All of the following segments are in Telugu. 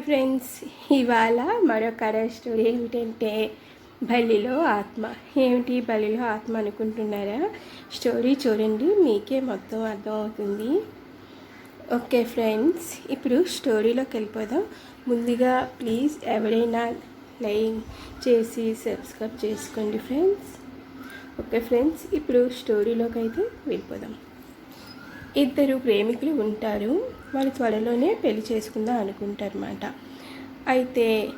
హాయ్ ఫ్రెండ్స్ ఇవాళ మరొక స్టోరీ ఏమిటంటే బలిలో ఆత్మ. ఏమిటి బలిలో ఆత్మ అనుకుంటున్నారా? స్టోరీ చూడండి మీకే మొత్తం అర్థమవుతుంది. ఓకే ఫ్రెండ్స్ ఇప్పుడు స్టోరీలోకి వెళ్ళిపోదాం. ముందుగా ప్లీజ్ ఎవరైనా లైక్ చేసి సబ్స్క్రైబ్ చేసుకోండి ఫ్రెండ్స్ ఓకే ఫ్రెండ్స్ ఇప్పుడు స్టోరీలోకి అయితే వెళ్ళిపోదాం. ఇద్దరు ప్రేమికులు ఉంటారు. వాళ్ళు త్వరలోనే పెళ్ళి చేసుకుందాం అనుకుంటారన్నమాట. అయితే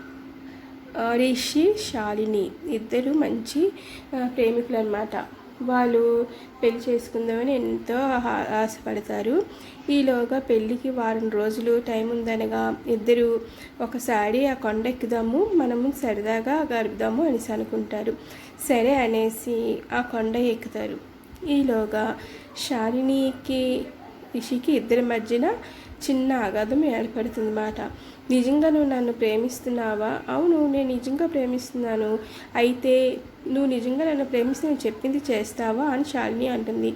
రిషి శాలిని ఇద్దరు మంచి ప్రేమికులు అనమాట వాళ్ళు పెళ్ళి చేసుకుందామని ఎంతో ఆశపడతారు. ఈలోగా పెళ్ళికి వారం రోజులు టైం ఉందనగా ఇద్దరు ఒకసారి ఆ కొండ ఎక్కుదాము మనము సరదాగా గడుపుదాము అనేసి అనుకుంటారు. సరే అనేసి ఆ కొండ ఎక్కుతారు. ఈలోగా శాలినికి రిషికి ఇద్దరి మధ్యన చిన్న అగాధం ఏర్పడుతుందన్నమాట. నిజంగా నువ్వు నన్ను ప్రేమిస్తున్నావా? అవును నేను నిజంగా ప్రేమిస్తున్నాను. అయితే నువ్వు నిజంగా నన్ను ప్రేమిస్తే నేను చెప్పింది చేస్తావా అని శాలిని అంటుంది.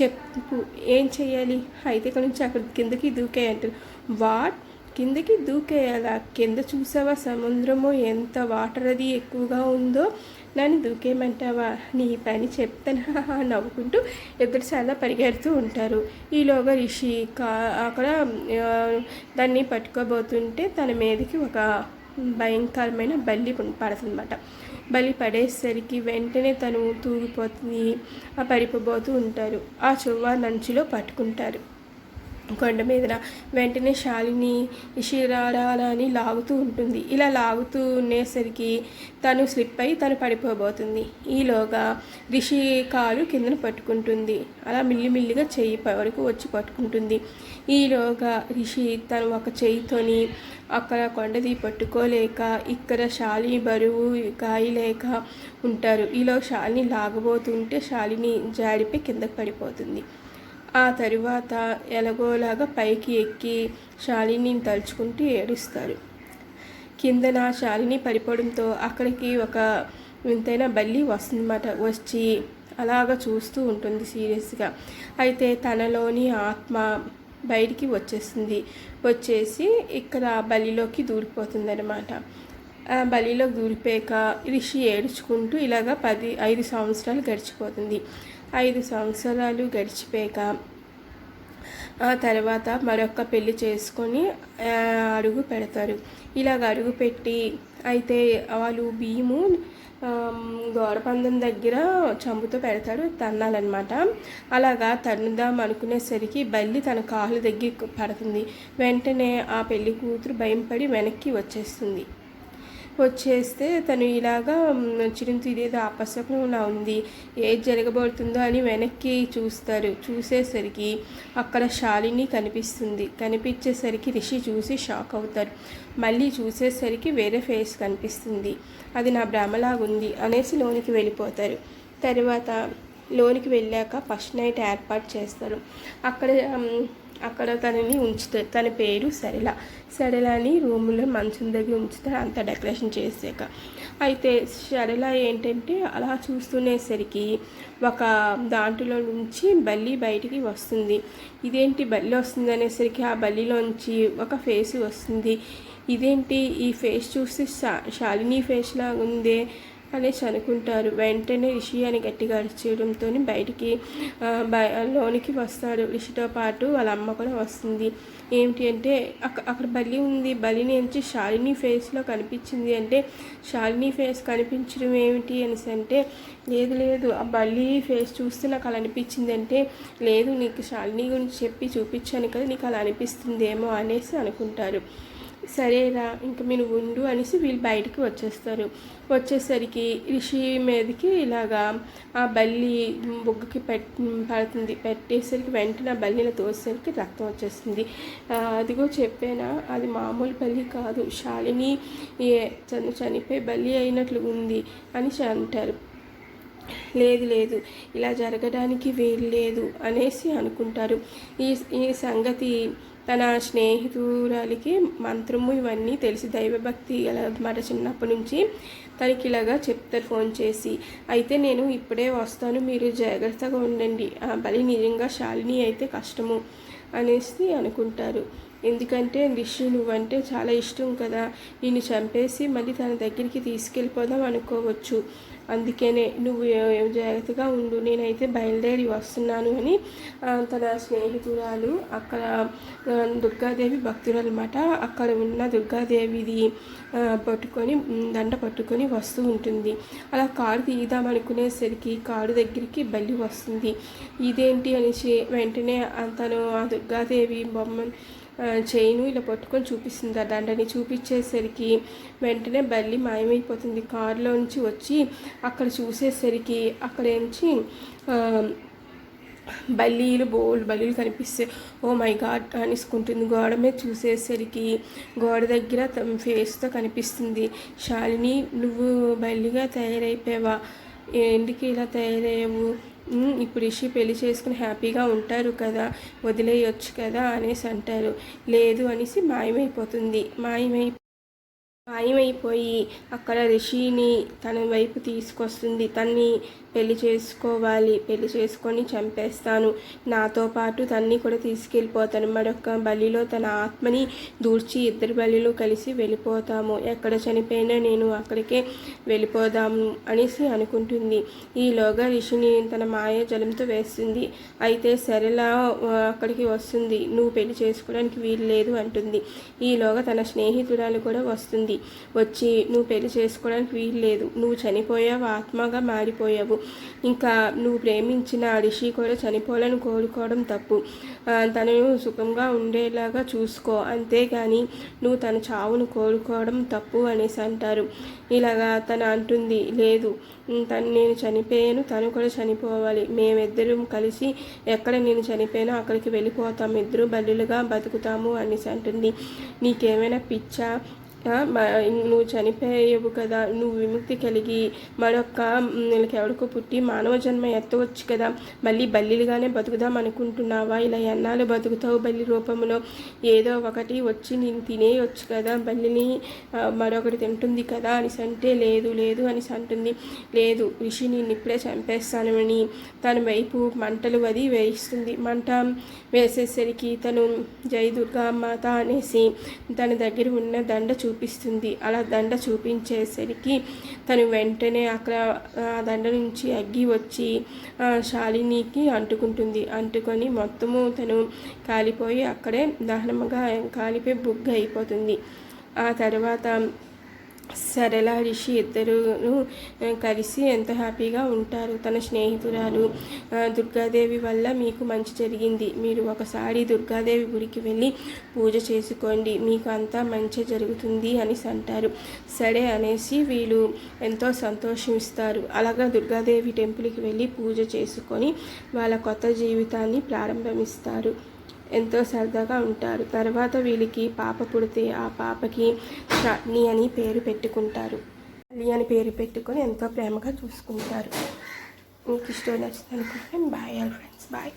చెప్పు ఏం చేయాలి అయితే ఇక్కడ నుంచి అక్కడ కిందకి దూకే అంటారు వాట్? కిందకి దూకేయాలా? కింద చూసావా సముద్రము? ఎంత వాటర్ అది ఎక్కువగా ఉందో? నన్ను దూకేయమంటావా? నీ పని చెప్తానా. నవ్వుకుంటూ ఇద్దరు చాలా పరిగెడుతూ ఉంటారు. ఈలోగా రిషి కా అక్కడ దాన్ని పట్టుకోబోతుంటే తన మీదకి ఒక భయంకరమైన బల్లి పడుతుందన్నమాట. బలి పడేసరికి వెంటనే తను తూగిపోతుంది. ఆ పడిపోబోతూ ఉంటారు. ఆ చువ్వ నంచులో పట్టుకుంటారు. కొండ మీదన వెంటనే శాలిని ఇషిరాడాలని లాగుతూ ఉంటుంది. ఇలా లాగుతూ ఉండేసరికి తను స్లిప్ అయి తను పడిపోబోతుంది. ఈలోగా రిషి కాలు కిందన పట్టుకుంటుంది. అలా మిల్లిమిల్లిగా చెయ్యి వరకు వచ్చి పట్టుకుంటుంది. ఈలోగా రిషి తను ఒక చెయ్యితోని అక్కడ కొండది పట్టుకోలేక ఇక్కడ శాలిని బరువు గాయలేక ఉంటారు. ఈలో శాలిని లాగబోతుంటే శాలిని జాడిపై కిందకి పడిపోతుంది. ఆ తరువాత ఎలాగోలాగా పైకి ఎక్కి శాలిని తలుచుకుంటూ ఏడుస్తారు. కిందన శాలిని పడిపోవడంతో అక్కడికి ఒక వింతైన బల్లి వస్తుందన్నమాట. వచ్చి అలాగ చూస్తూ ఉంటుంది సీరియస్గా. అయితే తనలోని ఆత్మ బయటికి వచ్చేస్తుంది. వచ్చేసి ఇక్కడ బలిలోకి దూరిపోతుందన్నమాట. ఆ బలిలోకి దూరిపోయాక రిషి ఏడుచుకుంటూ ఇలాగ పది ఐదు సంవత్సరాలు గడిచిపోతుంది. ఐదు సంవత్సరాలు గడిచిపోయాక ఆ తర్వాత మరొక పెళ్ళి చేసుకొని అడుగు పెడతారు. ఇలాగ అడుగు పెట్టి అయితే వాళ్ళు భీము గోడపందం దగ్గర చంపుతో పెడతాడు తన్నాలన్నమాట. అలాగా తన్నుదాం అనుకునేసరికి బల్లి తన కాలు దగ్గర పడుతుంది. వెంటనే ఆ పెళ్ళి కూతురు భయంపడి వెనక్కి వచ్చేస్తుంది. వచ్చేస్తే తను ఇలాగా చిరుంతు ఇదేదో అపశకునంలా ఉంది. ఏది జరగబోతుందో అని వెనక్కి చూస్తారు. చూసేసరికి అక్కడ శాలిని కనిపిస్తుంది. కనిపించేసరికి రిషి చూసి షాక్ అవుతారు. మళ్ళీ చూసేసరికి వేరే ఫేస్ కనిపిస్తుంది. అది నా భ్రమలాగుంది అనేసి లోనికి వెళ్ళిపోతారు. తర్వాత లోనికి వెళ్ళాక ఫస్ట్ నైట్ ఏర్పాటు చేస్తారు. అక్కడ అక్కడ తనని ఉంచుతారు తన పేరు సరళ అని రూములో మంచం దగ్గర ఉంచుతారు అంత డెకరేషన్ చేసాక. అయితే సరళ ఏంటంటే అలా చూస్తునేసరికి ఒక దాంట్లో నుంచి బల్లి బయటికి వస్తుంది. ఇదేంటి బల్లి వస్తుంది అనేసరికి ఆ బల్లిలోంచి ఒక ఫేస్ వస్తుంది. ఇదేంటి ఈ ఫేస్ చూస్తే శా శాలిని ఫేస్ లాగా ఉందే అనేసి అనుకుంటారు. వెంటనే రిషి అని గట్టిగా అరిచేయడంతో బయటికి లోనికి వస్తాడు. రిషితో పాటు వాళ్ళ అమ్మ కూడా వస్తుంది. ఏమిటి అంటే అక్కడ బలి ఉంది. బలిని నుంచి శాలిని ఫేస్లో కనిపించింది అంటే శాలిని ఫేస్ కనిపించడం ఏమిటి అనేసి అంటే లేదు లేదు. ఆ బలి ఫేస్ చూస్తే నాకు అలా అనిపించింది అంటే లేదు నీకు శాలిని గురించి చెప్పి చూపించాను కదా నీకు అలా అనిపిస్తుందేమో అనేసి అనుకుంటారు. సరేరా ఇంక మీరు ఉండు అనేసి వీళ్ళు బయటికి వచ్చేస్తారు. వచ్చేసరికి రిషి మీదకి ఇలాగా ఆ బల్లి బొగ్గుకి పెట్ పడుతుంది. పెట్టేసరికి వెంటనే ఆ బల్లిని తోసేసరికి రక్తం వచ్చేస్తుంది. అదిగో చెప్పానా అది మామూలు బల్లి కాదు. శాలిని ఏ చని చనిపోయి బల్లి అయినట్లు ఉంది అని అంటారు. లేదు లేదు ఇలా జరగడానికి వీలు లేదు అనేసి అనుకుంటారు. ఈ ఈ సంగతి తన స్నేహితురాలికి మంత్రము ఇవన్నీ తెలిసి దైవభక్తి మాట చిన్నప్పటి నుంచి తనకి ఇలాగా చెప్తారు ఫోన్ చేసి. అయితే నేను ఇప్పుడే వస్తాను మీరు జాగ్రత్తగా ఉండండి. ఆ బలి నిజంగా శాలిని అయితే కష్టము అనేసి అనుకుంటారు. ఎందుకంటే విష్ణు నువ్వంటే చాలా ఇష్టం కదా. నిన్ను చంపేసి మళ్ళీ తన దగ్గరికి తీసుకెళ్ళిపోదాం అనుకోవచ్చు. అందుకనే నువ్వు జాగ్రత్తగా ఉండు. నేనైతే బయలుదేరి వస్తున్నాను అని తన స్నేహితురాలు అక్కడ దుర్గాదేవి భక్తులు అనమాట అక్కడ ఉన్న దుర్గాదేవిది పట్టుకొని దండ పట్టుకొని వస్తూ ఉంటుంది. అలా కారు తీద్దాం కారు దగ్గరికి బల్లి వస్తుంది. ఇదేంటి అనేసి వెంటనే తను ఆ దుర్గాదేవి బొమ్మ చైను ఇలా పట్టుకొని చూపిస్తుంది ఆ దండని చూపించేసరికి వెంటనే బల్లి మాయమైపోతుంది. కారులోంచి వచ్చి అక్కడ చూసేసరికి అక్కడ నుంచి బల్లీలు బోల్డ్ బల్లీలు కనిపిస్తే ఓ మై గాడ్ అనిసుకుంటుంది. గోడ మీద చూసేసరికి గోడ దగ్గర తమ ఫేస్తో కనిపిస్తుంది. శాలిని నువ్వు బల్లిగా తయారైపోయావా? ఎందుకు ఇలా తయారయ్యావు? ఇప్పుడు ఇషి పెళ్ళి చేసుకుని హ్యాపీగా ఉంటారు కదా వదిలేయొచ్చు కదా అనేసి అంటారు. లేదు అనేసి మాయమైపోతుంది. మాయమై మాయమైపోయి అక్కడ రిషిని తన వైపు తీసుకొస్తుంది. తన్ని పెళ్ళి చేసుకోవాలి పెళ్ళి చేసుకొని చంపేస్తాను. నాతో పాటు తన్ని కూడా తీసుకెళ్ళిపోతాను. మరొక బలిలో తన ఆత్మని దూర్చి ఇద్దరు బలిలో కలిసి వెళ్ళిపోతాము. ఎక్కడ చనిపోయినా నేను అక్కడికే వెళ్ళిపోదాము అనేసి అనుకుంటుంది. ఈలోగా రిషిని తన మాయ జలంతో వేస్తుంది. అయితే సరేలా అక్కడికి వస్తుంది. నువ్వు పెళ్ళి చేసుకోవడానికి వీలు లేదు అంటుంది. ఈలోగా తన స్నేహితురాలు కూడా వస్తుంది. వచ్చి నువ్వు పెళ్ళి చేసుకోవడానికి వీలు లేదు. నువ్వు చనిపోయావు ఆత్మగా మారిపోయావు. ఇంకా నువ్వు ప్రేమించిన రిషి కూడా చనిపోవాలని కోరుకోవడం తప్పు. తను తనను సుఖంగా ఉండేలాగా చూసుకో. అంతేగాని నువ్వు తన చావును కోరుకోవడం తప్పు అనేసి అంటారు. ఇలాగా తను అంటుంది లేదు తను నేను చనిపోయాను తను కూడా చనిపోవాలి. మేమిద్దరం కలిసి ఎక్కడ నేను చనిపోయానో అక్కడికి వెళ్ళిపోతాం. ఇద్దరు బల్లులుగా బతుకుతాము అనేసి అంటుంది. నీకేమైనా పిచ్చా? నువ్వు చనిపోయేవు కదా నువ్వు విముక్తి కలిగి మరొక ఎవరికో పుట్టి మానవ జన్మ ఎత్తవచ్చు కదా. మళ్ళీ బల్లిలుగానే బతుకుదాం అనుకుంటున్నావా? ఇలా ఎన్నాళ్ళు బతుకుతావు బల్లి రూపంలో? ఏదో ఒకటి వచ్చి నేను తినేయొచ్చు కదా. బల్లిని మరొకటి తింటుంది కదా అనేసి అంటే లేదు లేదు అనేసి అంటుంది లేదు ఋషి నేను ఇప్పుడే చంపేస్తానని తన వైపు మంటలు అది వేయిస్తుంది. మంట వేసేసరికి తను జై దుర్గా మాత అనేసి తన దగ్గర ఉన్న దండ చూ చూపిస్తుంది. అలా దండ చూపించేసరికి తను వెంటనే అక్కడ ఆ దండ నుంచి అగ్గి వచ్చి ఆ, శాలినికి అంటుకుంటుంది. అంటుకొని మొత్తము తను కాలిపోయి అక్కడే దహనముగా కాలిపోయి బుగ్గ అయిపోతుంది. ఆ తర్వాత సరళ రిషి ఇద్దరును కలిసి ఎంత హ్యాపీగా ఉంటారు. తన స్నేహితురాలు దుర్గాదేవి వల్ల మీకు మంచి జరిగింది. మీరు ఒకసారి దుర్గాదేవి గుడికి వెళ్ళి పూజ చేసుకోండి. మీకు అంతా మంచి జరుగుతుంది అని అంటారు సరే అనేసి వీళ్ళు ఎంతో సంతోషిస్తారు అలాగా దుర్గాదేవి టెంపుల్కి వెళ్ళి పూజ చేసుకొని వాళ్ళ కొత్త జీవితాన్ని ప్రారంభమిస్తారు. ఎంతో సరదాగా ఉంటారు. తర్వాత వీళ్ళకి పాప పుడితే ఆ పాపకి షాని అని పేరు పెట్టుకుంటారు. అలి అని పేరు పెట్టుకొని ఎంతో ప్రేమగా చూసుకుంటారు. మీకు ఇష్టం నచ్చింది అనుకుంటే బాయ్ ఫ్రెండ్స్. బాయ్.